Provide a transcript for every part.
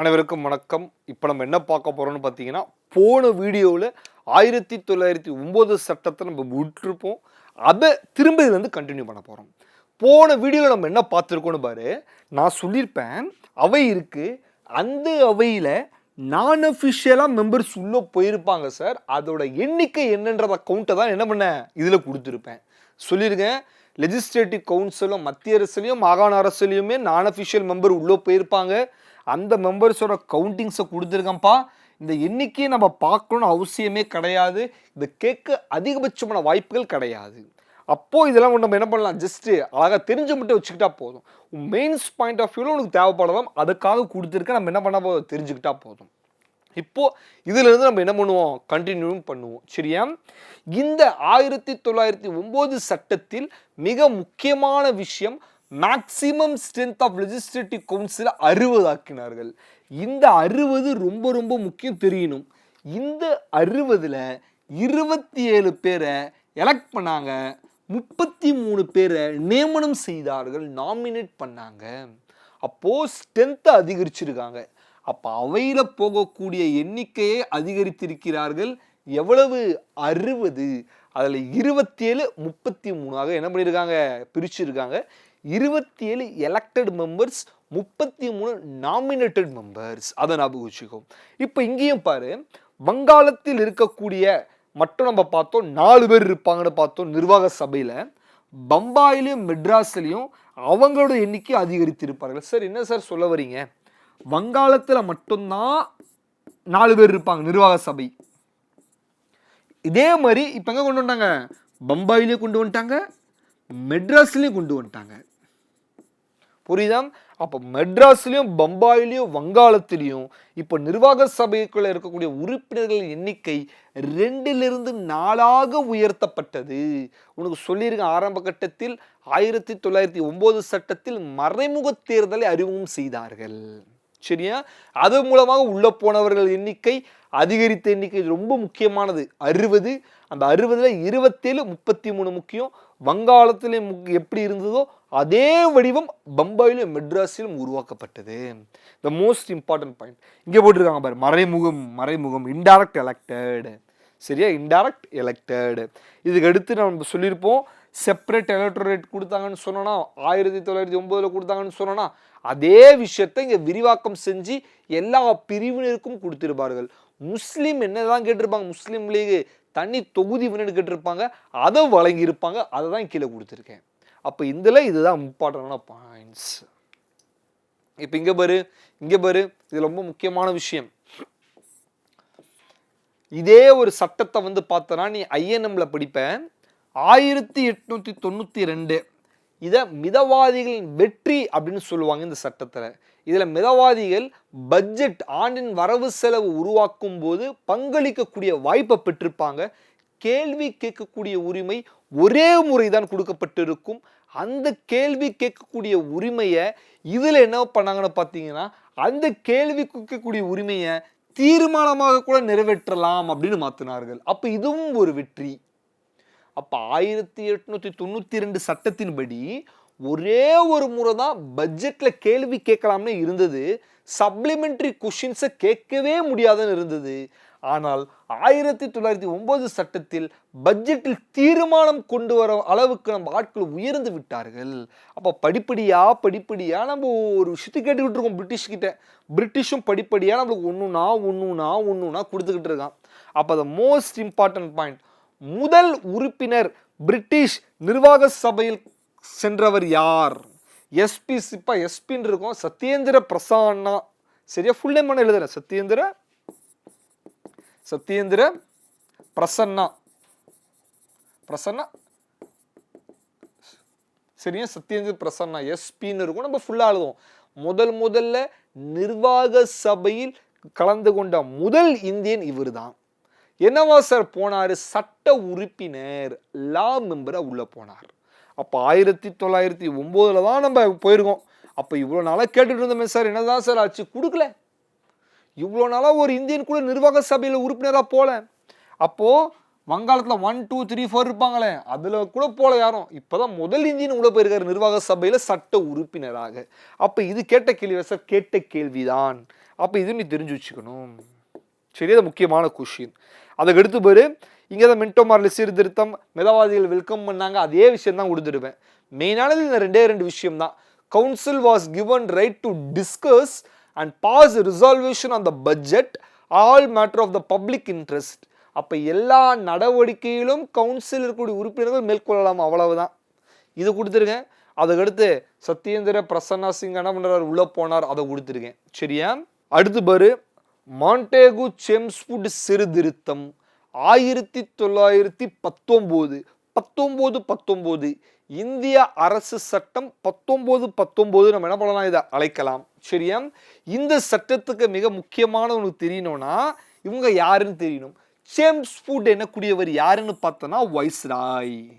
அனைவருக்கும் வணக்கம். இப்போ நம்ம என்ன பார்க்க போகிறோம்னு பார்த்தீங்கன்னா போன வீடியோவில் ஆயிரத்தி தொள்ளாயிரத்தி ஒம்பது சட்டத்தை நம்ம விட்டுருப்போம். அதை திரும்ப இதுலேருந்து கண்டினியூ பண்ண போகிறோம் போன வீடியோவில் நம்ம என்ன பார்த்துருக்கோன்னு பாரு நான் சொல்லியிருப்பேன் அவை இருக்குது அந்த அவையில் நான் அஃபிஷியலாக மெம்பர்ஸ் உள்ளே போயிருப்பாங்க சார் அதோட எண்ணிக்கை என்னன்றத கவுண்ட்டை தான் என்ன பண்ணேன் இதில் கொடுத்துருப்பேன். சொல்லியிருக்கேன் லெஜிஸ்லேட்டிவ் கவுன்சிலும் மத்திய அரசுலையும் மாகாண அரசுலையுமே நான் அஃபிஷியல் மெம்பர் உள்ளே போயிருப்பாங்க. அந்த மெம்பர்ஸோட கவுண்டிங்ஸை கொடுத்துருக்கேன்ப்பா. இந்த எண்ணிக்கையை நம்ம பார்க்கணும்னு அவசியமே கிடையாது. இந்த கேட்க அதிகபட்சமான வாய்ப்புகள் கிடையாது. அப்போது இதெல்லாம் நம்ம என்ன பண்ணலாம்? ஜஸ்ட்டு அழகாக தெரிஞ்சு மட்டும் வச்சுக்கிட்டா போதும். மெயின்ஸ் பாயிண்ட் ஆஃப் வியூவில் உனக்கு தேவைப்படலாம். அதுக்காக கொடுத்துருக்க நம்ம என்ன பண்ண போதும் தெரிஞ்சுக்கிட்டா போதும். இப்போது இதிலிருந்து நம்ம என்ன பண்ணுவோம்? கண்டினியூவும் பண்ணுவோம். சரியா? இந்த ஆயிரத்தி தொள்ளாயிரத்தி ஒம்பது சட்டத்தில் மிக முக்கியமான விஷயம் maximum strength of legislative council அறுபது ஆக்கினார்கள். இந்த அறுபது ரொம்ப ரொம்ப முக்கியம் தெரியணும். இந்த அறுபதில் இருபத்தி ஏழு பேரை எலெக்ட் பண்ணாங்க. முப்பத்தி மூணு பேரை நியமனம் செய்தார்கள் நாமினேட் பண்ணாங்க. அப்போது ஸ்ட்ரென்த்தை அதிகரிச்சிருக்காங்க. அப்போ அவையில் போகக்கூடிய எண்ணிக்கையை அதிகரித்திருக்கிறார்கள். எவ்வளவு? அறுபது. அதில் இருபத்தேழு முப்பத்தி மூணாக என்ன பண்ணியிருக்காங்க பிரிச்சிருக்காங்க. இருபத்தி ஏழு எலெக்டட் மெம்பர்ஸ் முப்பத்தி மூணு நாமினேட்டட் மெம்பர்ஸ் அதை ஞாபகம் வச்சுக்கோ. இப்போ இங்கேயும் பாரு வங்காளத்தில் இருக்கக்கூடிய மட்டும் நம்ம பார்த்தோம் நாலு பேர் இருப்பாங்கன்னு பார்த்தோம் நிர்வாக சபையில். பம்பாயிலையும் மெட்ராஸ்லையும் அவங்களோட எண்ணிக்கை அதிகரித்திருப்பார்கள். சார் என்ன சார் சொல்ல வரீங்க? வங்காளத்தில் மட்டும்தான் நாலு பேர் இருப்பாங்க நிர்வாக சபை. இதே மாதிரி இப்போ எங்கே கொண்டு வந்தாங்க? பம்பாயிலையும் கொண்டு வந்துட்டாங்க மெட்ராஸ்லேயும் கொண்டு வந்துட்டாங்க. புரியுதா? அப்போ மெட்ராஸ்லையும் பம்பாயிலையும் வங்காளத்திலையும் இப்போ நிர்வாக சபைக்குள்ள இருக்கக்கூடிய உறுப்பினர்களின் எண்ணிக்கை ரெண்டிலிருந்து நாளாக உயர்த்தப்பட்டது. உனக்கு சொல்லியிருக்கேன் ஆரம்ப கட்டத்தில் ஆயிரத்தி தொள்ளாயிரத்தி ஒன்பது சட்டத்தில் மறைமுக தேர்தலை அறிமுகம் செய்தார்கள். சரியா? அது மூலமாக உள்ள போனவர்கள் எண்ணிக்கை அதிகரித்த எண்ணிக்கை ரொம்ப முக்கியமானது. அறுபது அந்த அறுபதுல இருபத்தேழு முப்பத்தி மூணு முக்கியம். வங்காளத்திலே முக் எப்படி இருந்ததோ அதே வடிவம் பம்பாயிலும் மெட்ராஸிலும் உருவாக்கப்பட்டது. த மோஸ்ட் இம்பார்ட்டன்ட் பாயிண்ட் இங்கே போட்டிருக்காங்க பாரு மறைமுகம் மறைமுகம் இன்டைரக்ட் எலெக்டட் சரியா? இன்டைரக்ட் எலெக்டட் இதுக்கு அடுத்து நம்ம சொல்லியிருப்போம் செப்பரேட் எலக்ட்ரேட் கொடுத்தாங்கன்னு சொன்னோன்னா ஆயிரத்தி தொள்ளாயிரத்தி ஒம்போதில் கொடுத்தாங்கன்னு சொன்னோன்னா அதே விஷயத்தை இங்கே விரிவாக்கம் செஞ்சு எல்லா பிரிவினருக்கும் கொடுத்துருப்பார்கள். முஸ்லீம் என்னதான் கேட்டிருப்பாங்க முஸ்லீம் லீகு தனி தொகுதி வேணும்னு இருப்பாங்க அதை வழங்கியிருப்பாங்க அதை தான் கீழே கொடுத்துருக்கேன். அப்போ இதில் இதுதான் இம்பார்ட்டண்டான பாயிண்ட்ஸ் இப்போ இங்கே பாரு இங்கே பாரு இது ரொம்ப முக்கியமான விஷயம். இதே ஒரு சட்டத்தை வந்து பார்த்தனா நீ ஐஎன்எம்ல படிப்ப ஆயிரத்தி எட்நூத்தி தொண்ணூத்தி ரெண்டு. இதை மிதவாதிகளின் வெற்றி அப்படின்னு சொல்லுவாங்க இந்த சட்டத்தில். இதில் மிதவாதிகள் பட்ஜெட் ஆண்டின் வரவு செலவு உருவாக்கும் போது பங்களிக்கக்கூடிய வாய்ப்பை பெற்றிருப்பாங்க. கேள்வி கேட்கக்கூடிய உரிமை ஒரே முறை தான் கொடுக்கப்பட்டிருக்கும். அந்த கேள்வி கேட்கக்கூடிய உரிமையை இதில் என்ன பண்ணாங்கன்னு பார்த்தீங்கன்னா அந்த கேள்வி கேட்கக்கூடிய உரிமையை தீர்மானமாக கூட நிறைவேற்றலாம் அப்படின்னு மாற்றினார்கள் அப்போ இதுவும் ஒரு வெற்றி. அப்போ ஆயிரத்தி எட்நூற்றி தொண்ணூற்றி ரெண்டு சட்டத்தின்படி ஒரே ஒரு முறை தான் பட்ஜெட்டில் கேள்வி கேட்கலாம்னு இருந்தது. சப்ளிமெண்ட்ரி கொஷின்ஸை கேட்கவே முடியாதுன்னு இருந்தது. ஆனால் ஆயிரத்தி தொள்ளாயிரத்தி ஒன்பது சட்டத்தில் பட்ஜெட்டில் தீர்மானம் கொண்டு வர அளவுக்கு நம்ம ஆட்கள் உயர்ந்து விட்டார்கள். அப்போ படிப்படியாக படிப்படியாக நம்ம ஒரு விஷயத்தை கேட்டுக்கிட்டு இருக்கோம் பிரிட்டிஷ்கிட்ட பிரிட்டிஷும் படிப்படியாக நம்மளுக்கு ஒன்றுனா ஒன்றுனா ஒன்றுனா கொடுத்துக்கிட்டு இருக்கான். அப்போ த மோஸ்ட் இம்பார்ட்டன்ட் பாயிண்ட் முதல் உறுப்பினர் பிரிட்டிஷ் நிர்வாக சபையில் சென்றவர் யார்? எஸ்பி சிப்பா எஸ்பின்னு இருக்கும். சத்யேந்திர பிரசான்னா. சரியா? ஃபுல் நேம் பண்ண எழுதுறேன் சத்யேந்திர சத்யேந்திர பிரசன்னா. பிரசன்னா. சரியா? சத்யேந்திர பிரசன்னா எஸ்பின்னு இருக்கும். நம்ம ஃபுல்லாக எழுதுவோம். முதல் முதல்ல நிர்வாக சபையில் கலந்து கொண்ட முதல் இந்தியன் இவர் தான் என்னவா சார் போனார்? சட்ட உறுப்பினர் லா மெம்பராக உள்ளே போனார். அப்போ ஆயிரத்தி தொள்ளாயிரத்தி ஒம்போதில் தான் நம்ம போயிருக்கோம். அப்போ இவ்வளோ நாளாக கேட்டுட்டு இருந்தோமே சார் என்னதான் சார் ஆச்சு? கொடுக்கல. இவ்வளோ நாளாக ஒரு இந்தியன் கூட நிர்வாக சபையில் உறுப்பினராக போகல அப்போது வங்காளத்தில் ஒன் டூ த்ரீ ஃபோர் இருப்பாங்களே அதில் கூட போல யாரும். இப்போ தான் முதல் இந்தியன் உள்ள போயிருக்காரு நிர்வாக சபையில் சட்ட உறுப்பினராக. அப்போ இது கேட்ட கேள்வி சார் கேட்ட கேள்விதான். அப்போ இது நீ தெரிஞ்சு வச்சுக்கணும். சரி அது முக்கியமான கொஷின் அதுக்கு அடுத்து பேர். இங்கே தான் மின்டோ மார்ல சீர்திருத்தம் மிதவாதிகள் வெல்கம் பண்ணாங்க அதே விஷயம் தான் கொடுத்துருவேன் மெயினானது இந்த ரெண்டே ரெண்டு விஷயம் தான் council was given right to discuss and pass resolution on the budget all matter of the public interest அப்போ எல்லா நடவடிக்கையிலும் கவுன்சில் இருக்கக்கூடிய உறுப்பினர்கள் மேற்கொள்ளலாம் அவ்வளவுதான். இது கொடுத்துருக்கேன். அதுக்கடுத்து சத்யேந்திர பிரசன்னா சிங் என்ன பண்ணுறாரு உள்ளே போனார் அதை கொடுத்துருக்கேன். சரியா? அடுத்து பாரு மாண்டேகு செம்ஸ்புட் சிறுதிருத்தம் ஆயிரத்தி தொள்ளாயிரத்தி பத்தொம்போது பத்தொம்போது பத்தொம்போது இந்திய அரசு சட்டம் பத்தொம்போது பத்தொம்போது நம்ம என்ன பண்ணலாம்? இதை அழைக்கலாம். சரியா? இந்த சட்டத்துக்கு மிக முக்கியமான உனக்கு தெரியணும்னா இவங்க யாருன்னு தெரியணும். சேம்ஸ் ஃபுட் என்னக்கூடியவர் யாருன்னு பார்த்தோன்னா வைஸ்ராய்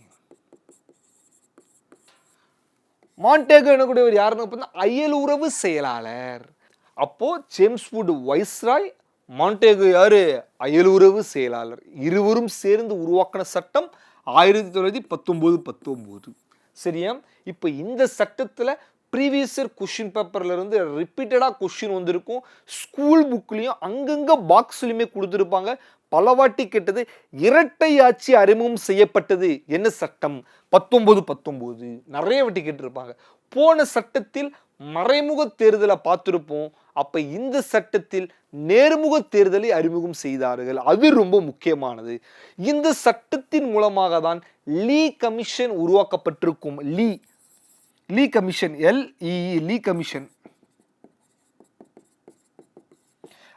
மாண்டேகோ எனக்கூடியவர் யாருன்னு பார்த்தா அயலுறவு செயலாளர். அப்போ ஜேம்ஸ்வுட் வைஸ்ராய் மாண்டேகு யாரு? அயலுறவு செயலாளர். இருவரும் சேர்ந்து உருவாக்கின சட்டம் ஆயிரத்தி தொள்ளாயிரத்தி பத்தொம்போது பத்தொம்போது. சரியா? இப்போ இந்த சட்டத்தில் ப்ரீவியஸ் இயர் கொஷின் பேப்பர்ல இருந்து ரிப்பீட்டடாக கொஷின் வந்திருக்கும். ஸ்கூல் புக்லேயும் அங்கங்கே பாக்ஸ்லையுமே கொடுத்துருப்பாங்க. பலவாட்டி கேட்டது இரட்டை ஆட்சி அறிமுகம் செய்யப்பட்டது என்ன சட்டம்? பத்தொம்போது பத்தொம்போது. நிறைய வாட்டி கேட்டிருப்பாங்க. போன சட்டத்தில் மறைமுக தேர்தலை பார்த்துருப்போம். அப்ப இந்த சட்டத்தில் நேர்முக தேர்தலை அறிமுகம் செய்தார்கள். அது ரொம்ப முக்கியமானது. இந்த சட்டத்தின் மூலமாக தான் Lee commission உருவாக்கப்பட்டிருக்கும். Lee. Lee commission. L Lee commission.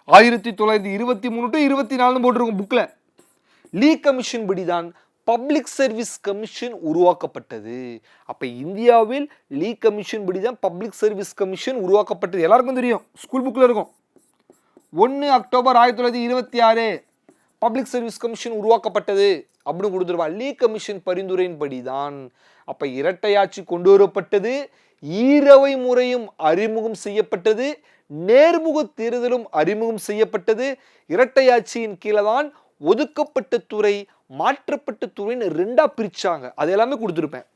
ஆயிரத்தி தொள்ளாயிரத்தி இருபத்தி மூணு டு இருபத்தி நாலுன்னு போட்டிருக்கும் புக்கில் லீ கமிஷன் படி தான் பப்ளிக் சர்வீஸ் கமிஷன் உருவாக்கப்பட்டது. அப்போ இந்தியாவில் லீ கமிஷன் படி தான் பப்ளிக் சர்வீஸ் கமிஷன் உருவாக்கப்பட்டது. எல்லாருக்கும் தெரியும். ஸ்கூல் புக்கில் இருக்கும். ஒன்று அக்டோபர் ஆயிரத்தி தொள்ளாயிரத்தி இருபத்தி ஆறு பப்ளிக் சர்வீஸ் கமிஷன் உருவாக்கப்பட்டது அப்படின்னு கொடுத்துருவா. லீ கமிஷன் பரிந்துரையின்படி தான் அப்போ இரட்டையாட்சி கொண்டு வரப்பட்டது. ஈரவை முறையும் அறிமுகம் செய்யப்பட்டது. நேர்முக தேர்தலும் அறிமுகம் செய்யப்பட்டது. இரட்டையாட்சியின் கீழே தான் ஒதுக்கப்பட்ட துறை மாற்றப்பட்ட துறைன்னு ரெண்டா பிரிச்சாங்க. அது எல்லாமே கொடுத்துருப்பேன்.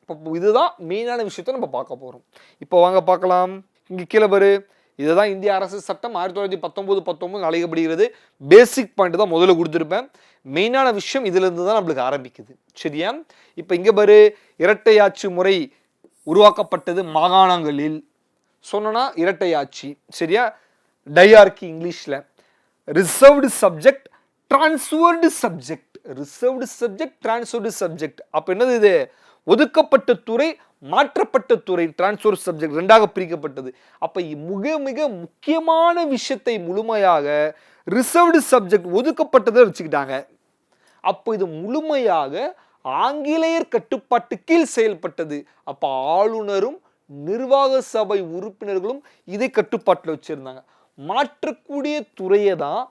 இப்போ இதுதான் மெயினான விஷயத்தை நம்ம பார்க்க போகிறோம் இப்போ வாங்க பார்க்கலாம். இங்கே கீழே பாரு. இதுதான் இந்திய அரசு சட்டம். ஆயிரத்தி தொள்ளாயிரத்தி பத்தொம்போது பத்தொம்போது அழைக்கப்படுகிறது பேசிக் பாயிண்ட் தான் முதல்ல கொடுத்துருப்பேன். மெயினான விஷயம் இதுலேருந்து தான் நம்மளுக்கு ஆரம்பிக்குது. சரியா? இப்போ இங்கே பாரு. இரட்டையாட்சி முறை உருவாக்கப்பட்டது மாகாணங்களில். சொன்னோன்னா இரட்டையாட்சி சரியா? டையார்கி இங்கிலீஷில் reserved subject transferred subject reserved subject transferred subject அப்போ என்னது இது? ஒதுக்கப்பட்ட துறை மாற்றப்பட்ட துறை டிரான்ஸ்வர் சப்ஜெக்ட் ரெண்டாக பிரிக்கப்பட்டது. அப்போ மிக மிக முக்கியமான விஷயத்தை முழுமையாக ரிசர்வ்டு சப்ஜெக்ட் ஒதுக்கப்பட்டதை வச்சுக்கிட்டாங்க. அப்போ இது முழுமையாக ஆங்கிலேயர் கட்டுப்பாட்டு கீழ் செயல்பட்டது. அப்போ ஆளுநரும் நிர்வாக சபை உறுப்பினர்களும் இதை கட்டுப்பாட்டில் வச்சிருந்தாங்க. மாற்றக்கூடிய துறையை தான்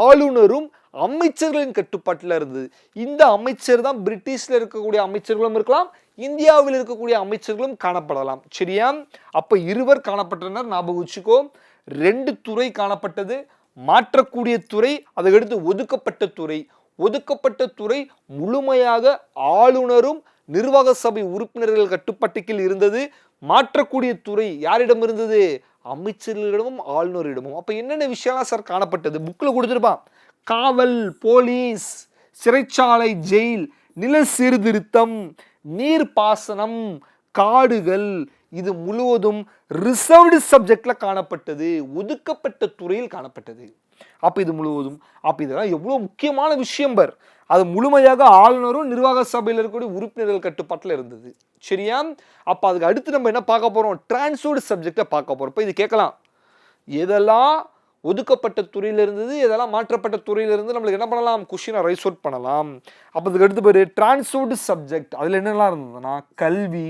ஆளுநரும் அமைச்சர்களின் கட்டுப்பாட்டில் இருந்தது இந்த அமைச்சர் தான் பிரிட்டிஷில் இருக்கக்கூடிய அமைச்சர்களும் இருக்கலாம் இந்தியாவில் இருக்கக்கூடிய அமைச்சர்களும் காணப்படலாம். சரியா? அப்போ இருவர் காணப்பட்டனர் ஞாபகம் வச்சுக்கோ. ரெண்டு துறை காணப்பட்டது மாற்றக்கூடிய துறை அதுக்கடுத்து ஒதுக்கப்பட்ட துறை. ஒதுக்கப்பட்ட துறை முழுமையாக ஆளுநரும் நிர்வாக சபை உறுப்பினர்கள் கட்டுப்பாட்டுக்கில் இருந்தது. மாற்றக்கூடிய துறை யாரிடம் இருந்தது? அமைச்சர்களிடமும் ஆளுநரிடமும். அப்போ என்னென்ன விஷயம்லாம் சார் காணப்பட்டது? புக்கில் கொடுத்துருப்பான். காவல் போலீஸ் சிறைச்சாலை ஜெயில் நில சீர்திருத்தம் நீர்ப்பாசனம் காடுகள் இது முழுவதும் ரிசர்வ்டு சப்ஜெக்ட்ல காணப்பட்டது ஒதுக்கப்பட்ட துறையில் காணப்பட்டது. அப்போ இது முழுவதும் அப்போ இதெல்லாம் எவ்வளோ முக்கியமான விஷயம் பர். அது முழுமையாக ஆளுநரும் நிர்வாக சபையில் இருக்கக்கூடிய உறுப்பினர்கள் கட்டுப்பாட்டில் இருந்தது. சரியா? அப்போ அதுக்கு அடுத்து நம்ம என்ன பார்க்க போகிறோம் டிரான்ஸ்ஃபர்டு சப்ஜெக்டை பார்க்க போகிறோம் இப்போ இது கேட்கலாம். எதெல்லாம் ஒதுக்கப்பட்ட துறையில் இருந்தது இதெல்லாம் மாற்றப்பட்ட துறையிலிருந்து நம்மளுக்கு என்ன பண்ணலாம்? கொஷினை ரைஸ் அவுட் பண்ணலாம். அப்போ அதுக்கு அடுத்து பேர் டிரான்ஸ்போர்ட் சப்ஜெக்ட் அதில் என்னெல்லாம் இருந்ததுன்னா கல்வி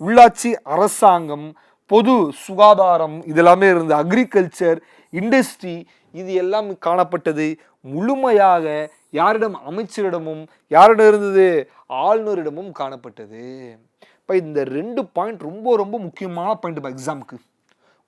உள்ளாட்சி அரசாங்கம் பொது சுகாதாரம் இதெல்லாமே இருந்தது அக்ரிகல்ச்சர் இண்டஸ்ட்ரி இது எல்லாம் காணப்பட்டது. முழுமையாக யாரிடம்? அமைச்சரிடமும் யாரிடம் இருந்தது? ஆளுநரிடமும் காணப்பட்டது. இப்போ இந்த ரெண்டு பாயிண்ட் ரொம்ப ரொம்ப முக்கியமான பாயிண்ட் இப்போ எக்ஸாமுக்கு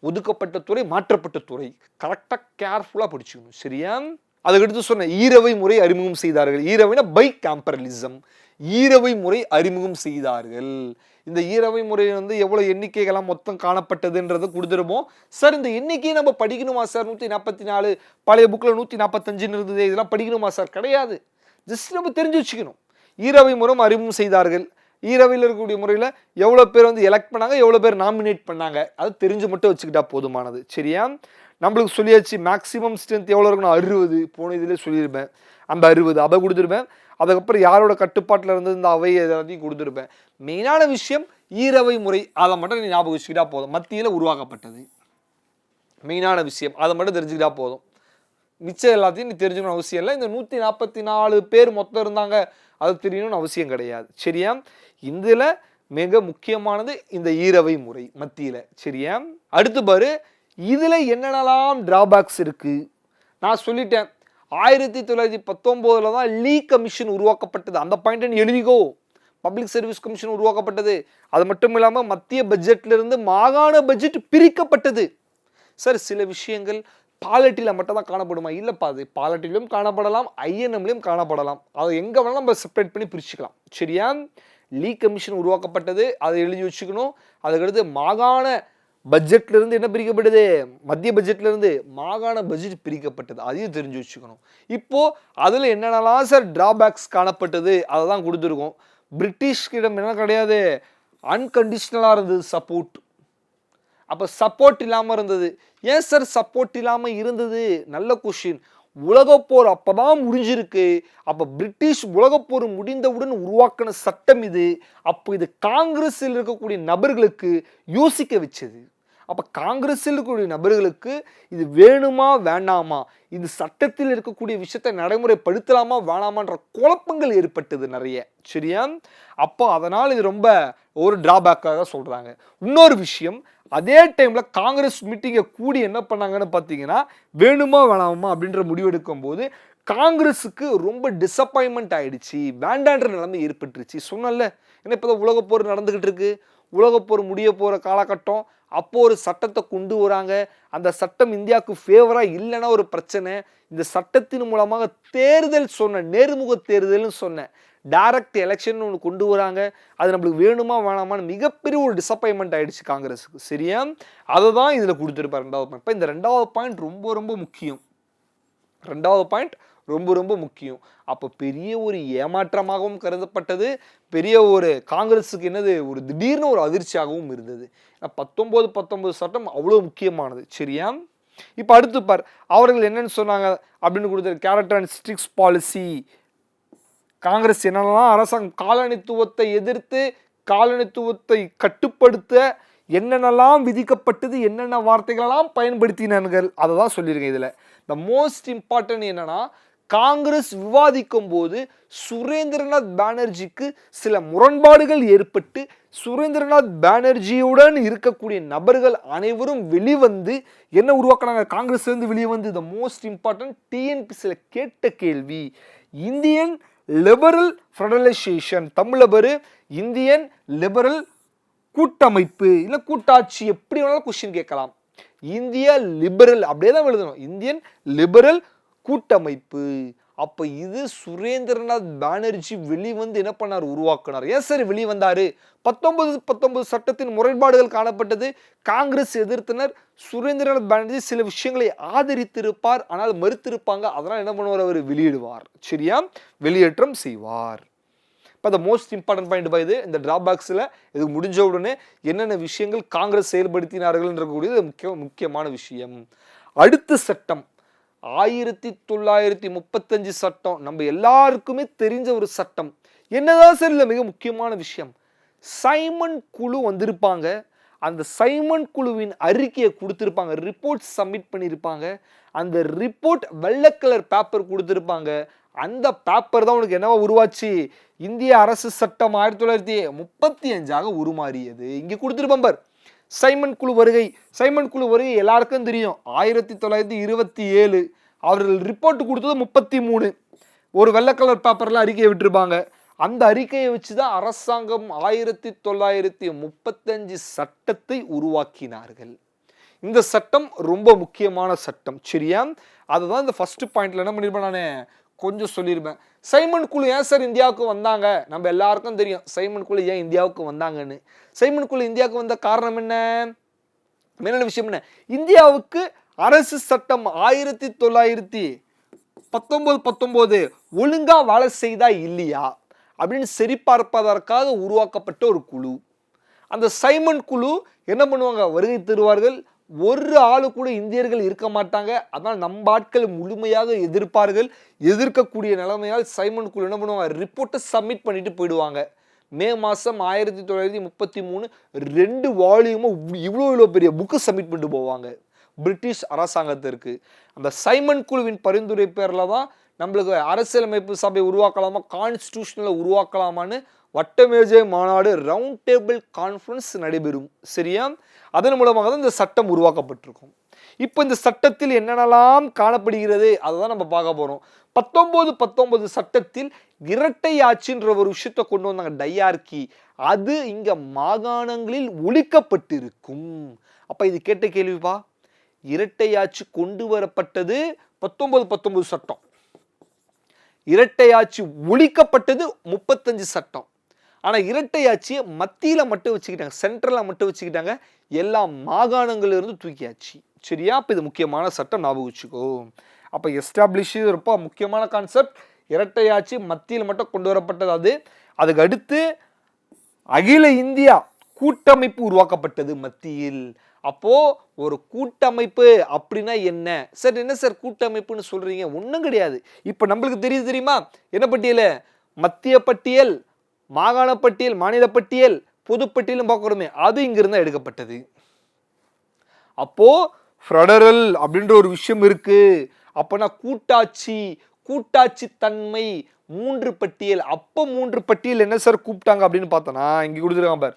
ஒதுக்கப்பட்ட துறை மாற்றப்பட்ட துறை. கரெக்டாக கேர்ஃபுல்லாக படிச்சுக்கணும். சரியா? அதுக்கடுத்து சொன்ன ஈரவை முறை அறிமுகம் செய்தார்கள். ஈரவைனா பை கேம்பரலிசம் ஈரவை முறை அறிமுகம் செய்தார்கள். இந்த ஈரவை முறை வந்து எவ்வளோ எண்ணிக்கைகள்லாம் மொத்தம் காணப்பட்டதுன்றதை கொடுத்துருப்போம் சார் இந்த எண்ணிக்கையை நம்ம படிக்கணுமா சார்? நூற்றி நாற்பத்தி நாலு பழைய புக்கில் நூற்றி நாற்பத்தஞ்சுன்னு இருந்தது இதெல்லாம் படிக்கணுமா சார்? கிடையாது. ஜஸ்ட் நம்ம தெரிஞ்சு வச்சுக்கணும். ஈரவை முறை அறிமுகம் செய்தார்கள். ஈரவையில் இருக்கக்கூடிய முறையில் எவ்வளோ பேர் வந்து எலெக்ட் பண்ணாங்க எவ்வளோ பேர் நாமினேட் பண்ணாங்க. அது தெரிஞ்சு மட்டும் வச்சுக்கிட்டா போதுமானது. சரியா? நம்மளுக்கு சொல்லியாச்சு மேக்ஸிமம் ஸ்ட்ரென்த் எவ்வளோ இருக்கணும் அறுபது. போன இதிலே சொல்லியிருப்பேன். அந்த அறுபது. அதை கொடுத்துருப்பேன். அதுக்கப்புறம் யாரோட கட்டுப்பாட்டில் இருந்து இந்த அவை எல்லாத்தையும் கொடுத்துருப்பேன். மெயினான விஷயம் ஈரவை முறை. அதை மட்டும் நீ ஞாபகம் வச்சுக்கிட்டா போதும். மத்தியில் உருவாக்கப்பட்டது. மெயினான விஷயம். அதை மட்டும் தெரிஞ்சுக்கிட்டா போதும். மிச்சம் எல்லாத்தையும் நீ தெரிஞ்சுக்கணும் அவசியம் இல்லை. இந்த நூற்றி நாற்பத்தி நாலு பேர் மொத்தம் இருந்தாங்க. அது தெரியணும்னு அவசியம் கிடையாது. சரியா? இதில் மிக முக்கியமானது இந்த ஈரவை முறை மத்தியில். சரியா? அடுத்து பாரு இதில் என்னென்னலாம் டிராபேக்ஸ் இருக்குது நான் சொல்லிட்டேன். ஆயிரத்தி தொள்ளாயிரத்தி பத்தொம்போதில் தான் லீ கமிஷன் உருவாக்கப்பட்டது. அந்த பாயிண்ட் நீ எழுதிக்கோ. பப்ளிக் சர்வீஸ் கமிஷன் உருவாக்கப்பட்டது. அது மட்டும் இல்லாமல் மத்திய பட்ஜெட்லருந்து மாகாண பட்ஜெட் பிரிக்கப்பட்டது. சார் சில விஷயங்கள் பாலட்டியில் மட்டும் தான் காணப்படுமா? இல்லைப்பா அது பாலிட்டிலும் காணப்படலாம் ஐஎன்எம்லையும் காணப்படலாம். அதை எங்கே வேணாலும் நம்ம செப்பரேட் பண்ணி பிரிச்சுக்கலாம். சரியா? லீ கமிஷன் உருவாக்கப்பட்டது அதை எழுதி வச்சுக்கணும். அதுக்கடுத்து மாகாண பட்ஜெட்லேருந்து என்ன பிரிக்கப்படுது மத்திய பட்ஜெட்லேருந்து மாகாண பட்ஜெட் பிரிக்கப்பட்டது. அதையும் தெரிஞ்சு வச்சுக்கணும். இப்போது அதில் என்னென்னலாம் சார் ட்ராபேக்ஸ் காணப்பட்டது? அதை தான் கொடுத்துருக்கோம். பிரிட்டிஷ்கிடம் என்ன கிடையாது? அன்கண்டிஷ்னலாக இருந்தது சப்போர்ட் அப்போ சப்போர்ட் இல்லாமல் இருந்தது. ஏன் சார் சப்போர்ட் இல்லாமல் இருந்தது? நல்ல கொஷின் உலகப்போர் அப்போ தான் முடிஞ்சிருக்கு. அப்போ பிரிட்டிஷ் உலகப்போர் முடிந்தவுடன் உருவாக்கின சட்டம் இது. அப்போ இது காங்கிரஸில் இருக்கக்கூடிய நபர்களுக்கு யோசிக்க வச்சது. அப்போ காங்கிரஸில் இருக்கக்கூடிய நபர்களுக்கு இது வேணுமா வேண்டாமா? இது சட்டத்தில் இருக்கக்கூடிய விஷயத்தை நடைமுறைப்படுத்தலாமா வேணாமான்ற குழப்பங்கள் ஏற்பட்டது நிறைய. சரியா? அப்போ அதனால் இது ரொம்ப ஒரு டிராபேக்காக சொல்கிறாங்க இன்னொரு விஷயம் அதே டைமில் காங்கிரஸ் மீட்டிங்கை கூடி என்ன பண்ணாங்கன்னு பார்த்தீங்கன்னா வேணுமா வேணாமா அப்படின்ற முடிவெடுக்கும் போது காங்கிரஸுக்கு ரொம்ப டிசப்பாயின்மெண்ட் ஆயிடுச்சு வேண்டான்ற நிலைமை ஏற்பட்டுருச்சு. சொன்னல ஏன்னா இப்போ தான் உலகப்போர் நடந்துக்கிட்டு இருக்கு? உலகப்போர் முடிய போகிற காலகட்டம் அப்போது ஒரு சட்டத்தை கொண்டு வராங்க. அந்த சட்டம் இந்தியாவுக்கு ஃபேவராக இல்லைன்னா ஒரு பிரச்சனை. இந்த சட்டத்தின் மூலமாக தேர்தல் சொன்ன நேர்முக தேர்தல்னு சொன்னேன் டைரக்ட் எலெக்ஷன் ஒன்று கொண்டு வராங்க. அது நம்மளுக்கு வேணுமா வேணாமான்னு மிகப்பெரிய ஒரு டிசப்பாயின்மெண்ட் ஆகிடுச்சு காங்கிரஸுக்கு. சரியா? அதை தான் இதில் கொடுத்துருப்பார் ரெண்டாவது பாயிண்ட் இப்போ இந்த ரெண்டாவது பாயிண்ட் ரொம்ப ரொம்ப முக்கியம். ரெண்டாவது பாயிண்ட் ரொம்ப ரொம்ப முக்கியம். அப்போ பெரிய ஒரு ஏமாற்றமாகவும் கருதப்பட்டது. பெரிய ஒரு காங்கிரஸுக்கு என்னது? ஒரு திடீர்னு ஒரு அதிர்ச்சியாகவும் இருந்தது. ஏன்னா பத்தொம்போது பத்தொன்பது சட்டம் அவ்வளோ முக்கியமானது. சரியா? இப்போ அடுத்து பார் அவர்கள் என்னென்னு சொன்னாங்க அப்படின்னு கொடுத்த character and strikes policy Congress என்னென்னலாம் அரசாங்கம் காலனித்துவத்தை எதிர்த்து காலனித்துவத்தை கட்டுப்படுத்த என்னென்னலாம் விதிக்கப்பட்டது என்னென்ன வார்த்தைகளெல்லாம் பயன்படுத்தினார்கள் அதை தான் சொல்லியிருக்கேன் இதில். த மோஸ்ட் இம்பார்ட்டன்ட் என்னன்னா காங்கிரஸ் விவாதிக்கும் போது சுரேந்திரநாத் பானர்ஜிக்கு சில முரண்பாடுகள் ஏற்பட்டு சுரேந்திரநாத் பானர்ஜியுடன் இருக்கக்கூடிய நபர்கள் அனைவரும் வெளிவந்து என்ன உருவாக்குனாங்க? காங்கிரஸ்லேருந்து வெளியே வந்து த மோஸ்ட் இம்பார்ட்டன்ட் டிஎன்பிசியில் கேட்ட கேள்வி. இந்தியன் லிபரல் ஃபெடரலைசேஷன் தமிழில் இந்தியன் லிபரல் கூட்டமைப்பு இல்லை கூட்டாட்சி எப்படி வேணாலும் கொஸ்டின் கேட்கலாம். இந்திய லிபரல் அப்படியே தான் எழுதணும். இந்தியன் லிபரல் கூட்டமைப்பு. அப்போ இது சுரேந்திரநாத் பானர்ஜி வெளிவந்து என்ன பண்ணார்? உருவாக்குனார். ஏன் சார் வெளிவந்தாரு? பத்தொன்பது பத்தொன்பது சட்டத்தின் முரண்பாடுகள் காணப்பட்டது. காங்கிரஸ் எதிர்த்தனர். சுரேந்திரநாத் பானர்ஜி சில விஷயங்களை ஆதரித்திருப்பார். ஆனால் மறுத்திருப்பாங்க. அதனால் என்ன பண்ணுவார் அவர்? வெளியிடுவார். சரியா? வெளியேற்றம் செய்வார். இப்போ த மோஸ்ட் இம்பார்ட்டன்ட் பாயிண்ட் பா இது இந்த டிராபேக்ஸில் இது முடிஞ்ச உடனே என்னென்ன விஷயங்கள் காங்கிரஸ் செயல்படுத்தினார்கள்ன்றக்கூடியது முக்கிய முக்கியமான விஷயம். அடுத்த சட்டம். ஆயிரத்தி தொள்ளாயிரத்தி முப்பத்தஞ்சு சட்டம் நம்ம எல்லாருக்குமே தெரிஞ்ச ஒரு சட்டம். என்னதான் சார் இல்லை மிக முக்கியமான விஷயம். சைமன் குழு வந்திருப்பாங்க. அந்த சைமன் குழுவின் அறிக்கையை கொடுத்துருப்பாங்க. ரிப்போர்ட் சப்மிட் பண்ணியிருப்பாங்க. அந்த ரிப்போர்ட் வெள்ளை கலர் பேப்பர் கொடுத்துருப்பாங்க. அந்த பேப்பர் தான் உனக்கு என்னவா உருவாச்சு? இந்திய அரசு சட்டம் ஆயிரத்தி தொள்ளாயிரத்தி முப்பத்தி அஞ்சாக உருமாறியது. இங்கே கொடுத்துருப்பம்பர் சைமன் குழு வருகை. சைமன் குழு வருகை எல்லாருக்கும் தெரியும். ஆயிரத்தி தொள்ளாயிரத்தி இருபத்தி ஏழு அவர்கள் ரிப்போர்ட் கொடுத்தது முப்பத்தி மூணு. ஒரு வெள்ளை கலர் பேப்பரில் அறிக்கையை விட்டுருப்பாங்க. அந்த அறிக்கையை வச்சு தான் அரசாங்கம் ஆயிரத்தி தொள்ளாயிரத்தி முப்பத்தஞ்சு சட்டத்தை உருவாக்கினார்கள். இந்த சட்டம் ரொம்ப முக்கியமான சட்டம். சரியா? அதுதான் இந்த ஃபர்ஸ்ட் பாயிண்ட்ல என்ன பண்ணியிருப்பேன் நான் கொஞ்சம் சொல்லியிருப்பேன் சைமன் குழு ஏன் சார் இந்தியாவுக்கு வந்தாங்க? நம்ம எல்லாருக்கும் தெரியும். சைமன் குழு ஏன் இந்தியாவுக்கு வந்தாங்கன்னு. சைமன் குழு இந்தியாவுக்கு வந்த காரணம் என்ன? மேலான விஷயம் என்ன? இந்தியாவுக்கு அரசு சட்டம் ஆயிரத்தி தொள்ளாயிரத்தி பத்தொம்போது பத்தொம்போது ஒழுங்காக வேலை செய்தா இல்லையா? அப்படின்னு சரிபார்ப்பதற்காக உருவாக்கப்பட்ட ஒரு குழு. அந்த சைமன் குழு என்ன பண்ணுவாங்க? வருகை தருவார்கள் ஒரு ஆளு கூட இந்தியர்கள் இருக்க மாட்டாங்க. அதனால் நம்ம ஆட்கள் முழுமையாக எதிர்ப்பார்கள். எதிர்க்கக்கூடிய நிலைமையால் சைமன் குழு என்ன பண்ணுவாங்க? ரிப்போர்ட்டை சப்மிட் பண்ணிட்டு போயிடுவாங்க. மே மாதம் ஆயிரத்தி தொள்ளாயிரத்தி முப்பத்தி மூணு ரெண்டு வால்யூமும் இவ்வளோ இவ்வளோ பெரிய புக்கு சப்மிட் பண்ணிட்டு போவாங்க. பிரிட்டிஷ் அரசாங்கத்திற்கு. அந்த சைமன் குழுவின் பரிந்துரை பேரில் தான் நம்மளுக்கு அரசியலமைப்பு சபை உருவாக்கலாமா கான்ஸ்டியூஷனில் உருவாக்கலாமான்னு வட்டமேஜை மாநாடு ரவுண்ட் டேபிள் கான்ஃபரன்ஸ் நடைபெறும். சரியா? அதன் மூலமாக தான் இந்த சட்டம் உருவாக்கப்பட்டிருக்கும். இப்போ இந்த சட்டத்தில் என்னென்னலாம் காணப்படுகிறது? அதை தான் நம்ம பார்க்க போகிறோம் பத்தொம்போது பத்தொம்போது சட்டத்தில் இரட்டை ஆட்சின்ற ஒரு விஷயத்தை கொண்டு வந்தாங்க டையார்கி. அது இங்கே மாகாணங்களில் ஒழிக்கப்பட்டிருக்கும். அப்போ இது கேட்ட கேள்விப்பா? இரட்டை ஆட்சி கொண்டு வரப்பட்டது பத்தொன்பது பத்தொன்பது சட்டம். இரட்டை ஆட்சி ஒழிக்கப்பட்டது முப்பத்தஞ்சு சட்டம். ஆனால் இரட்டை ஆட்சியை மத்தியில் மட்டும் வச்சுக்கிட்டாங்க சென்ட்ரலில் மட்டும் வச்சுக்கிட்டாங்க எல்லா மாகாணங்களிலிருந்து தூக்கியாச்சு. சரியா? அப்போ இது முக்கியமான சட்டம் ஞாபகம் வச்சுக்கோ. அப்போ எஸ்டாப்ளிஷ் ரொம்ப முக்கியமான கான்செப்ட் இரட்டை ஆட்சி மத்தியில் மட்டும் கொண்டு வரப்பட்டது அது. அதுக்கு அடுத்து அகில இந்தியா கூட்டமைப்பு உருவாக்கப்பட்டது மத்தியில். அப்போது ஒரு கூட்டமைப்பு அப்படின்னா என்ன? சார் என்ன சார் கூட்டமைப்புன்னு சொல்கிறீங்க ஒன்றும் கிடையாது. இப்போ நம்மளுக்கு தெரியுது தெரியுமா? என்ன பட்டியல்? மத்திய பட்டியல் மாகாண பட்டியல் மாநில பட்டியல் பொதுப்பட்டியலும் பார்க்குறோமே அது இங்கிருந்து எடுக்கப்பட்டது. அப்போ ஃபெடரல் அப்படின்ற ஒரு விஷயம் இருக்குது அப்போனா கூட்டாட்சி கூட்டாட்சி தன்மை மூன்று பட்டியல். அப்போ மூன்று பட்டியல் என்ன சார் கூப்பிட்டாங்க அப்படின்னு பார்த்தோன்னா இங்கே கொடுத்துருக்காங்க பார்.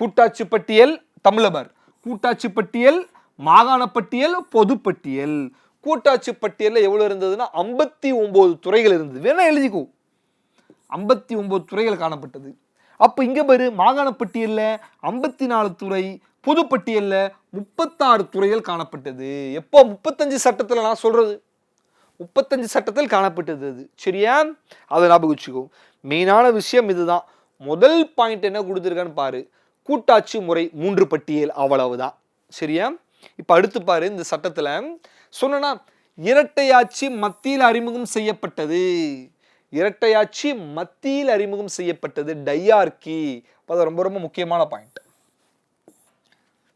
கூட்டாட்சி பட்டியல் தமிழபர் கூட்டாட்சி பட்டியல் மாகாண பட்டியல் பொதுப்பட்டியல். கூட்டாட்சி பட்டியலில் எவ்வளோ இருந்ததுன்னா ஐம்பத்தி ஒம்பது துறைகள் இருந்தது. வேணா எழுதிக்கும் ஐம்பத்தி ஒம்பது துறைகள் காணப்பட்டது. அப்போ இங்கே பாரு மாகாண பட்டியலில் ஐம்பத்தி நாலு துறை பொதுப்பட்டியலில் முப்பத்தாறு துறைகள் காணப்பட்டது. எப்போ? முப்பத்தஞ்சு சட்டத்தில் நான் சொல்கிறது முப்பத்தஞ்சு சட்டத்தில் காணப்பட்டது அது. சரியா? அதை ஞாபகம் வச்சுக்கோ. மெயினான விஷயம் இதுதான். முதல் பாயிண்ட் என்ன கொடுத்துருக்கான்னு பாரு. கூட்டாட்சி முறை மூன்று பட்டியல் அவ்வளவுதான். சரியா? இப்போ அடுத்து பாரு இந்த சட்டத்தில். சொன்னா இரட்டையாட்சி மத்தியில் அறிமுகம் செய்யப்பட்டது. இரட்டையாட்சி மத்தியில் அறிமுகம் செய்யப்பட்டது டையார்கி. அப்ப அது ரொம்ப ரொம்ப முக்கியமான பாயிண்ட்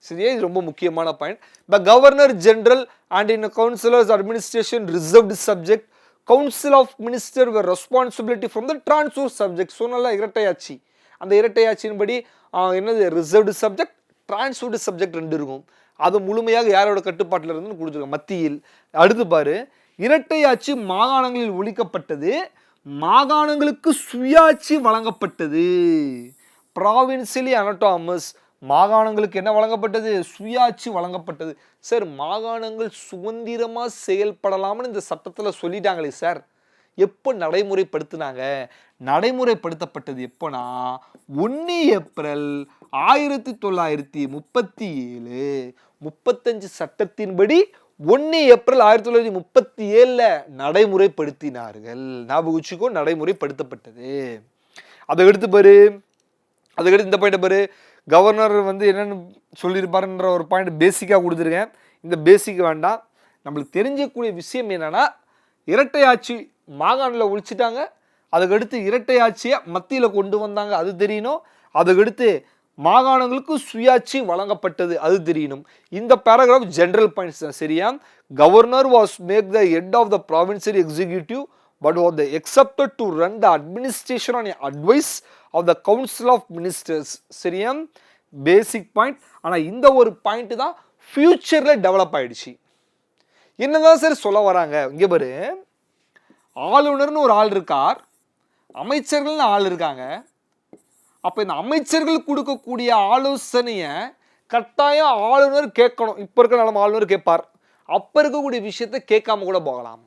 சரியா? இது ரொம்ப முக்கியமான point the governor general and in councillors administration reserved subject council of minister where responsibility from the transfer subject சொன்னல இரட்டையாட்சி அந்த இரட்டையாட்சியின்படி என்னது? ரிசர்வ்டு சப்ஜெக்ட் டிரான்ஸ்ஃபர்டு சப்ஜெக்ட் ரெண்டு இருக்கும். அது முழுமையாக யாரோட கட்டுப்பாட்டில் இருந்துன்னு கொடுத்துருக்காங்க. மத்தியில். அடுத்து பாரு. இரட்டையாட்சி மாகாணங்களில் ஒழிக்கப்பட்டது மாகாணங்களுக்கு சுயாட்சி வழங்கப்பட்டது. ப்ராவின்சிலி அனட்டாமஸ் மாகாணங்களுக்கு என்ன வழங்கப்பட்டது? சுயாட்சி வழங்கப்பட்டது. சார் மாகாணங்கள் சுதந்திரமாக செயல்படலாம்னு இந்த சட்டத்தில் சொல்லிட்டாங்களே சார் எப்போ நடைமுறைப்படுத்தினாங்க? நடைமுறைப்படுத்தப்பட்டது எப்போனா ஒன்று ஏப்ரல் ஆயிரத்தி தொள்ளாயிரத்தி முப்பத்தி ஏழு முப்பத்தஞ்சு சட்டத்தின்படி ஒன்று ஏப்ரல் ஆயிரத்தி தொள்ளாயிரத்தி முப்பத்தி ஏழில் நடைமுறைப்படுத்தினார்கள். ஞாபகம் வச்சுக்கோ நடைமுறைப்படுத்தப்பட்டது. அதை எடுத்து பாரு. அதுக்கடுத்து இந்த பாயிண்ட் பாரு. கவர்னர் வந்து என்னென்னு சொல்லியிருப்பாருன்ற ஒரு பாயிண்ட் பேசிக்காக கொடுத்துருக்கேன். இந்த பேசிக் வேண்டாம். நம்மளுக்கு தெரிஞ்சக்கூடிய விஷயம் என்னென்னா இரட்டை ஆட்சி மாகாணில் ஒழிச்சிட்டாங்க. அதுக்கடுத்து இரட்டை ஆட்சியை மத்தியில் கொண்டு வந்தாங்க. அது தெரியணும் அதுக்கடுத்து மாகாணங்களுக்கு சுயாட்சி வழங்கப்பட்டது அது தெரியணும் இந்த பேராகிராஃப் ஜென்ரல் பாயிண்ட்ஸ் தான் சரியா? Governor was make the head of the provincial executive but was the expected to run the administration on advice of the council of ministers சரியா? பேசிக் பாயிண்ட் ஆனால் இந்த ஒரு பாயிண்ட் தான் ஃப்யூச்சரில் டெவலப் ஆயிடுச்சு. என்னதான் சார் சொல்ல வராங்க இங்கே பாரு. ஆளுநர்னு ஒரு ஆள் இருக்கார் அமைச்சர்கள்னு ஆள் இருக்காங்க. அப்போ இந்த அமைச்சர்கள் கொடுக்கக்கூடிய ஆலோசனையை கட்டாயம் ஆளுநர் கேட்கணும். இப்போ இருக்கிற நிலம ஆளுநர் கேட்பார். அப்போ இருக்கக்கூடிய விஷயத்தை கேட்காம கூட போகலாம்.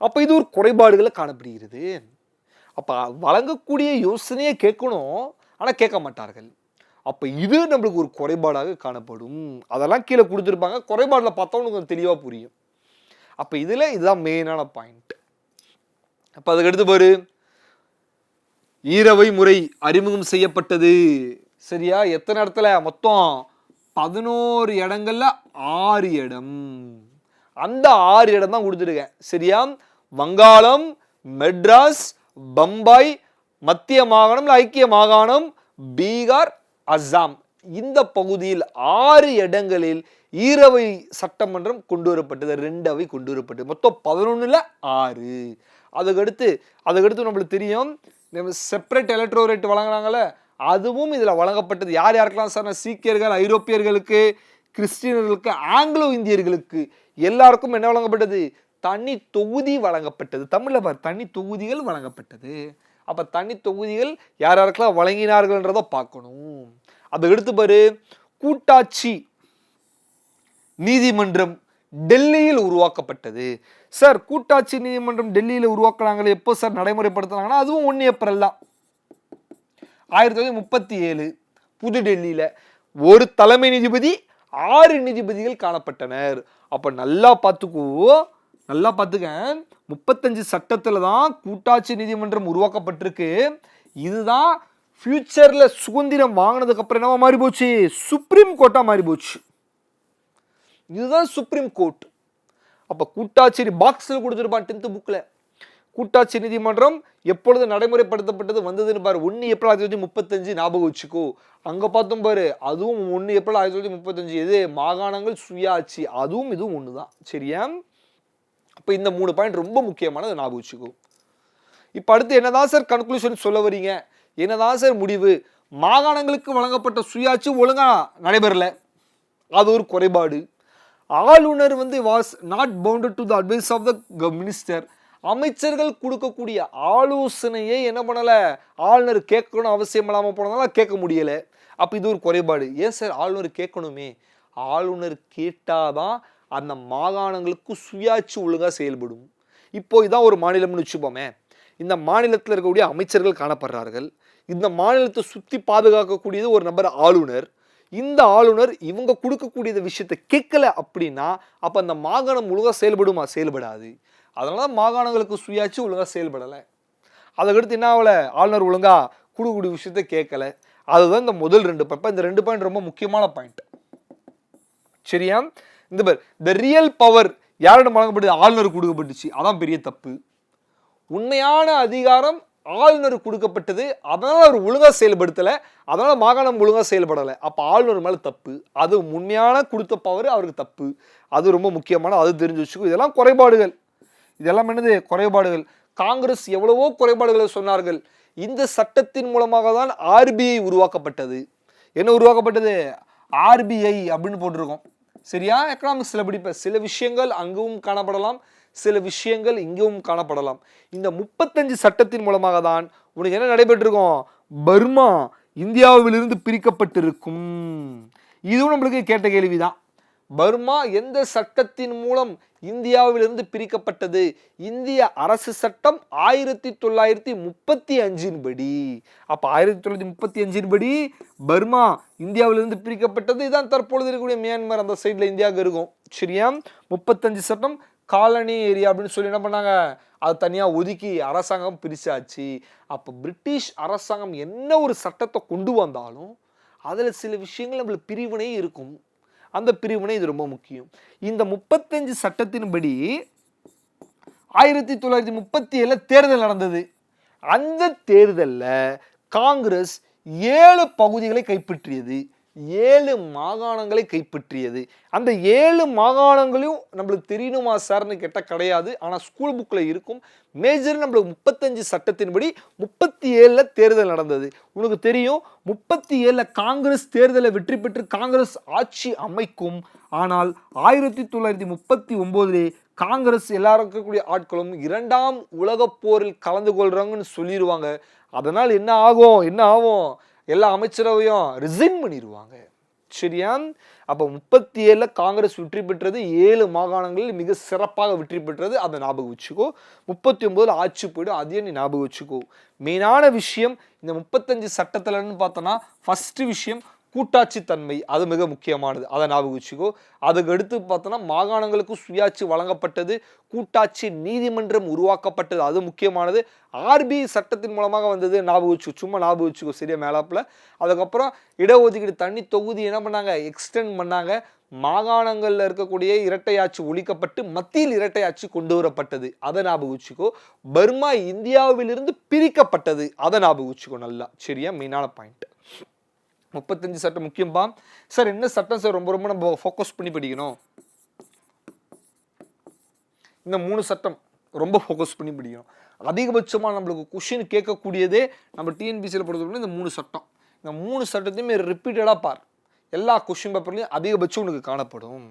அப்போ இது ஒரு குறைபாடுகளை காணப்படுகிறது. அப்போ வழங்கக்கூடிய யோசனையை கேட்கணும் ஆனால் கேட்க மாட்டார்கள். அப்போ இது நம்மளுக்கு ஒரு குறைபாடாக காணப்படும். அதெல்லாம் கீழே கொடுத்துருப்பாங்க. குறைபாடில் பார்த்தா உனக்கு கொஞ்சம் தெளிவாக புரியும். அப்போ இதில் இதுதான் மெயினான பாயிண்ட் அப்போ அதுக்கு அடுத்து பாரு. ஈரவை முறை அறிமுகம் செய்யப்பட்டது. சரியா? எத்தனை இடத்துல? மொத்தம் பதினோரு இடங்கள்ல ஆறு இடம். அந்த ஆறு இடம் தான் கொடுத்துருக்கேன். சரியா? வங்காளம் மெட்ராஸ் பம்பாய் மத்திய மாகாணம் ஐக்கிய மாகாணம் பீகார் அஸ்ஸாம். இந்த பகுதியில் ஆறு இடங்களில் ஈரவை சட்டமன்றம் கொண்டு வரப்பட்டது. ரெண்டு அவை கொண்டு வரப்பட்டது. மொத்தம் பதினொன்னுல ஆறு. அதுக்கடுத்து அதுக்கடுத்து நம்மளுக்கு தெரியும். செப்பரேட் எலக்ட்ரோரேட் வழங்குனாங்கல்ல அதுவும் இதில் வழங்கப்பட்டது. யார் யாருக்கெல்லாம் சார்? சீக்கியர்கள் ஐரோப்பியர்களுக்கு கிறிஸ்டியர்களுக்கு ஆங்கிலோ இந்தியர்களுக்கு எல்லாருக்கும் என்ன வழங்கப்பட்டது? தனி தொகுதி வழங்கப்பட்டது. தமிழில் பார் தனி தொகுதிகள் வழங்கப்பட்டது. அப்போ தனி தொகுதிகள் யார் யாருக்கெல்லாம் வழங்கினார்கள்ன்றதை பார்க்கணும். அதை எடுத்து பாரு கூட்டாட்சி நீதிமன்றம் டெல்லியில் உருவாக்கப்பட்டது. சார் கூட்டாட்சி நீதிமன்றம் டெல்லியில் உருவாக்குனாங்களே எப்போ சார் நடைமுறைப்படுத்துனாங்கன்னா அதுவும் ஒன்று ஏப்ரல் தான். ஆயிரத்தி தொள்ளாயிரத்தி முப்பத்தி ஏழு புதுடெல்லியில் ஒரு தலைமை நீதிபதி ஆறு நீதிபதிகள் காணப்பட்டனர். அப்போ நல்லா பார்த்துக்கோ நல்லா பார்த்துக்க. முப்பத்தஞ்சு சட்டத்தில் தான் கூட்டாட்சி நீதிமன்றம் உருவாக்கப்பட்டிருக்கு. இதுதான் ஃப்யூச்சரில் சுதந்திரம் வாங்கினதுக்கப்புறம் என்னவா மாறி போச்சு சுப்ரீம் கோர்ட்டாக மாறி போச்சு இதுதான் சுப்ரீம் கோர்ட் அப்போ கூட்டாட்சி பாக்ஸில் கொடுத்துருப்பான் டென்த்து புக்கில் கூட்டாட்சி நீதிமன்றம் எப்பொழுது நடைமுறைப்படுத்தப்பட்டது வந்ததுன்னு பாரு. ஒன்று ஏப்ரல் ஆயிரத்தி தொள்ளாயிரத்தி முப்பத்தஞ்சு ஞாபகம் வச்சுக்கோ. அங்கே பார்த்தோம் பாரு அதுவும் ஒன்று ஏப்ரல் ஆயிரத்தி தொள்ளாயிரத்தி முப்பத்தஞ்சு. எது? மாகாணங்கள் சுயாட்சி. அதுவும் இதுவும் ஒன்று தான் சரியா? அப்போ இந்த மூணு பாயிண்ட் ரொம்ப முக்கியமானது ஞாபகம் வச்சுக்கோ. இப்போ அடுத்து என்னதான் சார் கன்க்ளூஷன் சொல்ல வரீங்க? என்னதான் சார் முடிவு? மாகாணங்களுக்கு வழங்கப்பட்ட சுயாட்சி ஒழுங்காக நடைபெறலை. அது ஒரு குறைபாடு. ஆளுநர் வந்து was not bounded to the advice of the minister அமைச்சர்கள் கொடுக்கக்கூடிய ஆலோசனையை என்ன பண்ணலை? ஆளுநர் கேட்கணும் அவசியம் இல்லாமல் போனதுனால கேட்க முடியலை. அப்போ இது ஒரு குறைபாடு. ஏன் சார் ஆளுநர் கேட்கணுமே? ஆளுநர் கேட்டாதான் அந்த மாகாணங்களுக்கு சுயாட்சி ஒழுங்காக செயல்படும். இப்போ இதான் ஒரு மாநிலம்னு வச்சுப்போமே. இந்த மாநிலத்தில் இருக்கக்கூடிய அமைச்சர்கள் காணப்படுறார்கள். இந்த மாநிலத்தை சுற்றி பாதுகாக்கக்கூடியது ஒரு நபர் ஆளுநர். இந்த ஆளுநர் இவங்க கொடுக்கக்கூடிய விஷயத்தை கேட்கல அப்படின்னா அப்போ அந்த மாகாணம் ஒழுங்காக செயல்படுமா? செயல்படாது. அதனால தான் மாகாணங்களுக்கு சுயாட்சி ஒழுங்காக செயல்படலை. அதுக்கடுத்து என்ன ஆகலை? ஆளுநர் ஒழுங்காக கொடுக்கக்கூடிய விஷயத்த கேட்கல. அதுதான் இந்த முதல் ரெண்டு பாயிண்ட் இந்த ரெண்டு பாயிண்ட் ரொம்ப முக்கியமான பாயிண்ட் சரியா? இந்த பேர் த ரியல் பவர் யாரிடம் வழங்கப்பட்டது? ஆளுநர் கொடுக்கப்பட்டுச்சு. அதான் பெரிய தப்பு. உண்மையான அதிகாரம் ஆளுநர் கொடுக்கப்பட்டது அதனால் அவர் ஒழுங்காக செயல்படுத்தலை அதனால் மாகாணம் ஒழுங்காக செயல்படலை. அப்போ ஆளுநர் மேலே தப்பு. அது உண்மையான கொடுத்த பவர் அவருக்கு தப்பு. அது ரொம்ப முக்கியமான அது தெரிஞ்சு வச்சுக்கோ. இதெல்லாம் குறைபாடுகள். இதெல்லாம் என்னது? குறைபாடுகள். காங்கிரஸ் எவ்வளவோ குறைபாடுகளை சொன்னார்கள். இந்த சட்டத்தின் மூலமாக தான் ஆர்பிஐ உருவாக்கப்பட்டது. என்ன உருவாக்கப்பட்டது? ஆர்பிஐ அப்படின்னு போட்டிருக்கோம். சரியா? எக்கனாமிக்ஸில் படிப்ப. சில விஷயங்கள் அங்கும் காணப்படலாம். சில விஷயங்கள் இங்கும் காணப்படலாம். இந்த முப்பத்தஞ்சு சட்டத்தின் மூலமாக தான் உனக்கு என்ன நடைபெற்றிருக்கும்? பர்மா இந்தியாவிலிருந்து பிரிக்கப்பட்டிருக்கும். இதுவும் நம்மளுக்கு கேட்ட கேள்விதான். பர்மா எந்த சட்டத்தின் மூலம் இந்தியாவிலிருந்து பிரிக்கப்பட்டது? இந்திய அரசு சட்டம் ஆயிரத்தி தொள்ளாயிரத்தி முப்பத்தி அஞ்சின் படி. அப்போ ஆயிரத்தி தொள்ளாயிரத்தி முப்பத்தி அஞ்சின் படி பர்மா இந்தியாவிலிருந்து பிரிக்கப்பட்டது. இதான் தற்பொழுது இருக்கக்கூடிய மியான்மர் அந்த சைடில் இந்தியாவுக்கு இருக்கும். சரியா? முப்பத்தஞ்சு சட்டம் காலனி ஏரியா அப்படின்னு சொல்லி என்ன பண்ணாங்க? அது தனியாக ஒதுக்கி அரசாங்கம் பிரிச்சாச்சு. அப்போ பிரிட்டிஷ் அரசாங்கம் என்ன ஒரு சட்டத்தை கொண்டு வந்தாலும் அதில் சில விஷயங்கள் நம்மளுக்கு பிரிவினை இருக்கும். அந்த பிரிவினை இது ரொம்ப முக்கியம். இந்த முப்பத்தஞ்சு சட்டத்தின்படி ஆயிரத்தி தொள்ளாயிரத்தி முப்பத்தி ஏழில் தேர்தல் நடந்தது. அந்த தேர்தலில் காங்கிரஸ் ஏழு பகுதிகளை கைப்பற்றியது. ஏழு மாகாணங்களை கைப்பற்றியது. அந்த ஏழு மாகாணங்களையும் நம்மளுக்கு தெரியணுமா சார்னு கேட்டால் கிடையாது. ஆனால் ஸ்கூல் புக்கில் இருக்கும். மேஜர் நம்மளுக்கு முப்பத்தஞ்சு சட்டத்தின்படி முப்பத்தி ஏழில் தேர்தல் நடந்தது. உனக்கு தெரியும் முப்பத்தி ஏழில் காங்கிரஸ் தேர்தலை வெற்றி பெற்று காங்கிரஸ் ஆட்சி அமைக்கும். ஆனால் ஆயிரத்தி தொள்ளாயிரத்தி முப்பத்தி ஒம்போதுலே காங்கிரஸ் எல்லாரும் இருக்கக்கூடிய ஆட்களும் இரண்டாம் உலகப் போரில் கலந்து கொள்கிறாங்கன்னு சொல்லிடுவாங்க அதனால் என்ன ஆகும்? என்ன ஆகும்? எல்லா அமைச்சரவையும் ரிசைன் பண்ணிடுவாங்க சரியா அப்போ முப்பத்தி ஏழில் காங்கிரஸ் வெற்றி பெற்றது ஏழு மாகாணங்களில் மிக சிறப்பாக வெற்றி பெற்றது. அதை ஞாபகம் வச்சுக்கோ. முப்பத்தி ஒம்போதில் ஆட்சி போயிடும். அதையும் நீ ஞாபகம் வச்சுக்கோ. மெயினான விஷயம் இந்த முப்பத்தஞ்சு சட்டத்தில்னு பார்த்தோன்னா ஃபஸ்ட்டு விஷயம் கூட்டாட்சி தன்மை அது மிக முக்கியமானது. அதை ஞாபகம் வச்சுக்கோ. அதுக்கு அடுத்து பார்த்தோன்னா மாகாணங்களுக்கு சுயாட்சி வழங்கப்பட்டது கூட்டாட்சி நீதிமன்றம் உருவாக்கப்பட்டது அது முக்கியமானது. ஆர்பிஐ சட்டத்தின் மூலமாக வந்தது ஞாபகம் வச்சுக்கோ. சும்மா ஞாபகம் வச்சுக்கோ சரியா மேலாப்பில். அதுக்கப்புறம் இடஒதுக்கீடு தண்ணி தொகுதி என்ன பண்ணாங்க? எக்ஸ்டெண்ட் பண்ணாங்க. மாகாணங்களில் இருக்கக்கூடிய இரட்டையாட்சி ஒழிக்கப்பட்டு மத்தியில் இரட்டையாட்சி கொண்டு வரப்பட்டது. அதை ஞாபகம் வச்சுக்கோ. பர்மா இந்தியாவிலிருந்து பிரிக்கப்பட்டது. அதை ஞாபகம் வச்சுக்கோ நல்லா. சரியா? மெயினான பாயிண்ட் முப்பத்தஞ்சு சட்டம் முக்கியம்பா. சார் என்ன சட்டம் சார் ரொம்ப ரொம்ப நம்ம ஃபோக்கஸ் பண்ணி படிக்கணும்? இந்த மூணு சட்டம் ரொம்ப ஃபோக்கஸ் பண்ணி படிக்கணும். அதிகபட்சமாக நம்மளுக்கு கொஷின் கேட்கக்கூடியதே நம்ம டிஎன்பிசியில் பொறுத்தவரை இந்த மூணு சட்டம். இந்த மூணு சட்டத்தையுமே ரிப்பீட்டடாக பார். எல்லா கொஷின் பேப்பர்லையும் அதிகபட்சம் உனக்கு காணப்படும்.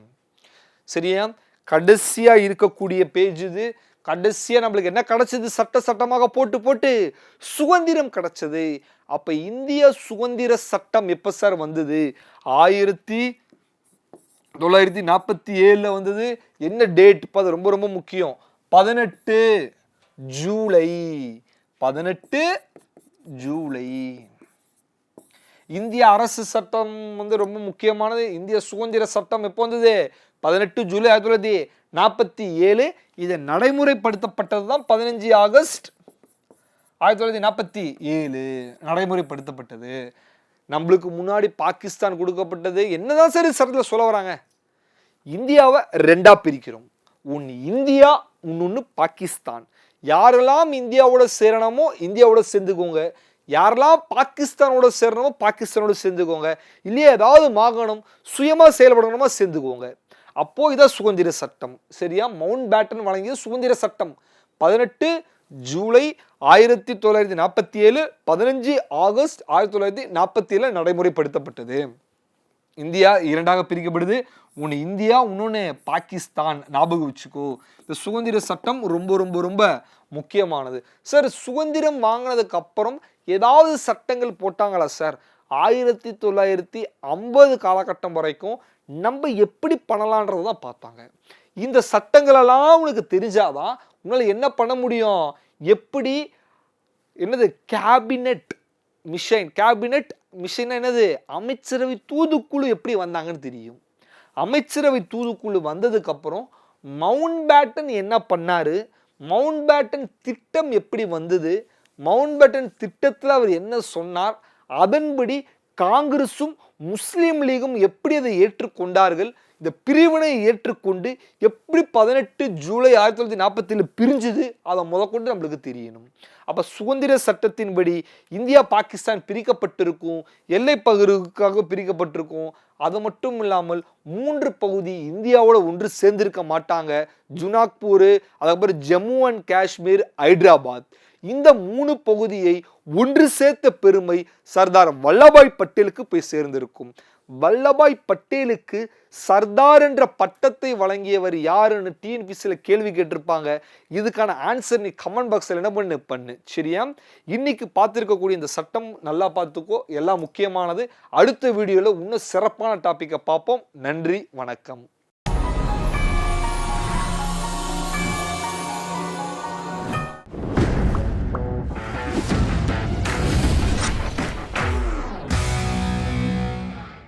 சரியா? கடைசியாக இருக்கக்கூடிய பேஜ் இது. கடைசியாக நம்மளுக்கு என்ன கிடச்சிது? சட்ட சட்டமாக போட்டு போட்டு சுதந்திரம் கிடைச்சது. அப்போ இந்திய சுதந்திர சட்டம் எப்போ சார் வந்தது? ஆயிரத்தி தொள்ளாயிரத்தி நாற்பத்தி ஏழில் வந்தது. என்ன டேட்? இப்போ அது ரொம்ப ரொம்ப முக்கியம். பதினெட்டு ஜூலை. பதினெட்டு ஜூலை. இந்திய அரசு சட்டம் வந்து ரொம்ப முக்கியமானது. இந்திய சுதந்திர சட்டம் எப்போ வந்தது? பதினெட்டு ஜூலை ஆயிரத்தி தொள்ளாயிரத்தி நாற்பத்தி ஏழு. இதை நடைமுறைப்படுத்தப்பட்டது தான் பதினஞ்சு ஆகஸ்ட் ஆயிரத்தி தொள்ளாயிரத்தி நாற்பத்தி ஏழு நடைமுறைப்படுத்தப்பட்டது. நம்மளுக்கு முன்னாடி பாகிஸ்தான் கொடுக்கப்பட்டது. என்னதான் சரி சட்டத்தில் சொல்ல வராங்க. இந்தியாவை ரெண்டா பிரிக்கிறோம். ஒன்று இந்தியா இன்னொன்று பாகிஸ்தான். யாரெல்லாம் இந்தியாவோட சேரணுமோ இந்தியாவோட சேர்ந்துக்கோங்க. யாரெல்லாம் பாகிஸ்தானோட சேரணுமோ பாகிஸ்தானோட சேர்ந்துக்கோங்க. இல்லையா ஏதாவது மாகாணம் சுயமாக செயல்படணுமா சேர்ந்துக்கோங்க. அப்போது இதான் சுதந்திர சட்டம். சரியா? மவுண்ட் பேட்டன் வழங்கிய சுதந்திர சட்டம். பதினெட்டு ஜூலை ஆயிரத்தி தொள்ளாயிரத்தி நாற்பத்தி ஏழு பதினஞ்சு ஆகஸ்ட் ஆயிரத்தி தொள்ளாயிரத்தி நாற்பத்தி ஏழு நடைமுறைப்படுத்தப்பட்டது. இந்தியா இரண்டாக பிரிக்கப்படுது. ஒன்று இந்தியா இன்னொன்று பாகிஸ்தான். ஞாபகம் வச்சுக்கோ. இந்த சுதந்திர சட்டம் ரொம்ப ரொம்ப ரொம்ப முக்கியமானது. சார் சுதந்திரம் வாங்கினதுக்கு அப்புறம் ஏதாவது சட்டங்கள் போட்டாங்களா சார்? ஆயிரத்தி தொள்ளாயிரத்தி ஐம்பது காலகட்டம் வரைக்கும் நம்ம எப்படி பண்ணலான்றது தான் பார்த்தாங்க. இந்த சட்டங்களெல்லாம் உனக்கு தெரிஞ்சாதான் உன்னால் என்ன பண்ண முடியும்? எப்படி? என்னது? கேபினெட் மிஷன் கேபினெட் மிஷன் என்னது? அமைச்சரவை தூதுக்குழு எப்படி வந்தாங்கன்னு தெரியும். அமைச்சரவை தூதுக்குழு வந்ததுக்கப்புறம் மவுண்ட் பேட்டன் என்ன பண்ணார்? மவுண்ட் பேட்டன் திட்டம் எப்படி வந்தது? மவுண்ட் பேட்டன் திட்டத்தில் அவர் என்ன சொன்னார்? அதன்படி காங்கிரஸும் முஸ்லீம் லீகும் எப்படி அதை ஏற்றுக்கொண்டார்கள்? இந்த பிரிவினை ஏற்றுக்கொண்டு எப்படி பதினெட்டு ஜூலை ஆயிரத்தி தொள்ளாயிரத்தி நாற்பத்தேழு பிரிஞ்சுது அதை முதற்கொண்டு நம்மளுக்கு தெரியணும். அப்போ சுதந்திர சட்டத்தின்படி இந்தியா பாகிஸ்தான் பிரிக்கப்பட்டிருக்கும் எல்லை பகுதிக்காக பிரிக்கப்பட்டிருக்கும். அது மட்டும் இல்லாமல் மூன்று பகுதி இந்தியாவோட ஒன்று சேர்ந்திருக்க மாட்டாங்க. ஜுனாக்பூர் அதுக்கப்புறம் ஜம்மு அண்ட் காஷ்மீர் ஹைதராபாத். இந்த மூணு பகுதியை ஒன்று சேர்த்த பெருமை சர்தார் வல்லபாய் பட்டேலுக்கு போய் சேர்ந்திருக்கும். வல்லபாய் பட்டேலுக்கு சர்தார் என்ற பட்டத்தை வழங்கியவர் யாருன்னு டிஎன்பிசியில் கேள்வி கேட்டிருப்பாங்க. இதுக்கான ஆன்சர் நீ கமெண்ட் பாக்ஸில் என்ன பண்ணு? பண்ணு. சரியா? இன்னைக்கு பார்த்துருக்கக்கூடிய இந்த சட்டம் நல்லா பார்த்துக்கோ. எல்லாம் முக்கியமானது. அடுத்த வீடியோவில் இன்னும் சிறப்பான டாப்பிக்கை பார்ப்போம். நன்றி. வணக்கம்.